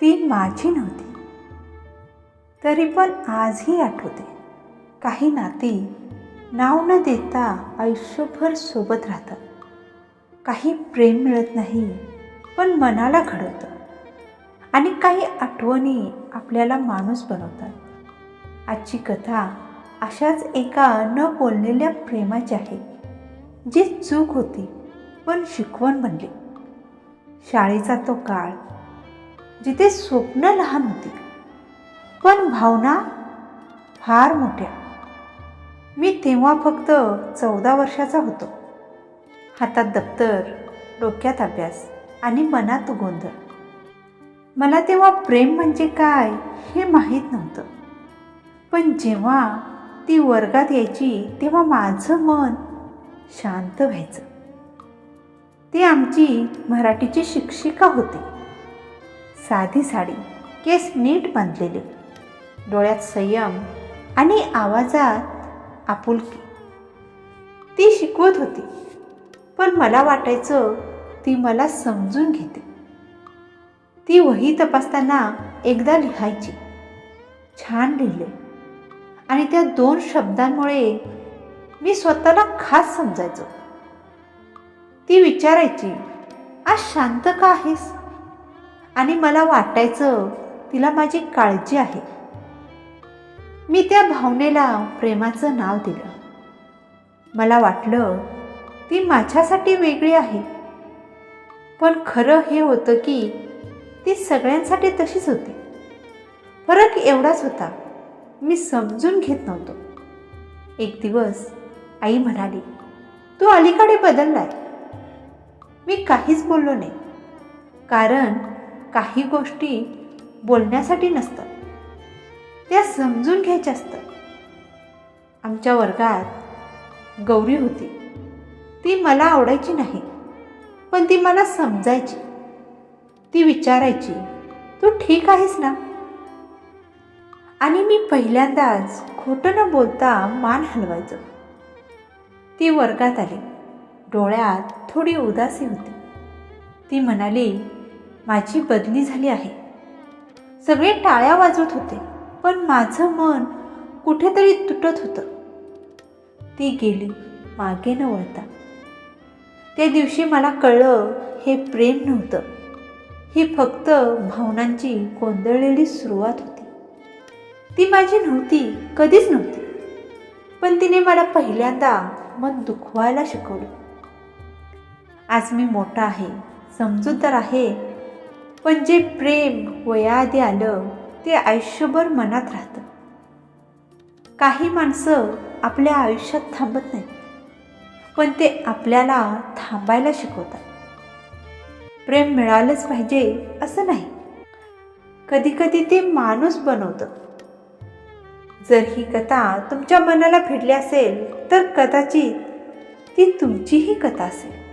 ती माझी नव्हती. तरी पण आजही आठवते. काही नाती नाव न देता आयुष्यभर सोबत राहतात. काही प्रेम मिळत नाही पण मनाला घडवतं. आणि काही आठवणी आपल्याला माणूस बनवतात. आजची कथा अशाच एका न बोललेल्या प्रेमाची आहे जी चूक होती पण शिकवण बनली. शाळेचा तो काळ जिथे स्वप्न लहान होती. पण भावना फार मोठ्या. मी तेव्हा फक्त चौदा वर्षाचा होतो. हातात दप्तर डोक्यात अभ्यास आणि मनात गोंधळ. मला तेव्हा प्रेम म्हणजे काय हे माहीत नव्हतं. पण जेव्हा ती वर्गात यायची तेव्हा माझं मन शांत व्हायचं. ती आमची मराठीची शिक्षिका होती. साधी साडी केस नीट बांधलेले. डोळ्यात संयम आणि आवाजात आपुलकी. ती शिकवत होती पण मला वाटायचं ती मला समजून घेते. ती वही तपासताना एकदा लिहायची. छान लिहिले. आणि त्या दोन शब्दांमुळे मी स्वतःला खास समजायचो. ती विचारायची आज शांत का आहेस? आणि मला वाटायचं तिला माझी काळजी आहे. मी त्या भावनेला प्रेमाचं नाव दिलं. मला वाटलं ती माझ्यासाठी वेगळी आहे. पण खरं हे होतं की ती सगळ्यांसाठी तशीच होती. फरक एवढाच होता मी समजून घेत नव्हतो. एक दिवस आई म्हणाली तू अलीकडे बदललाय. मी काहीच बोललो नाही. कारण काही गोष्टी बोलण्यासाठी नसतात. त्या समजून घ्यायच्या असतात. आमच्या वर्गात गौरी होती. ती मला आवडायची नाही पण ती मला समजायची. ती विचारायची तू ठीक आहेस ना? आणि मी पहिल्यांदाच खोटं न बोलता मान हलवायचो. ती वर्गात आली. डोळ्यात थोडी उदासी होती. ती म्हणाली माझी बदली झाली आहे. सगळे टाळ्या वाजवत होते पण माझं मन कुठेतरी तुटत होतं. ती गेली मागे न वळता. त्या दिवशी मला कळलं हे प्रेम नव्हतं. ही फक्त भावनांची गोंधळलेली सुरुवात होती. ती माझी नव्हती कधीच नव्हती. पण तिने मला पहिल्यांदा मन दुखवायला शिकवलं. आज मी मोठा आहे समजूतदार आहे पण जे प्रेम वयाआधी आलं ते आयुष्यभर मनात राहतं. काही माणसं आपल्या आयुष्यात थांबत नाहीत पण ते आपल्याला थांबायला शिकवतात. प्रेम मिळालंच पाहिजे असं नाही. कधीकधी ते माणूस बनवतं. जर ही कथा तुमच्या मनाला भिडली असेल तर कदाचित ती तुमचीही कथा असेल.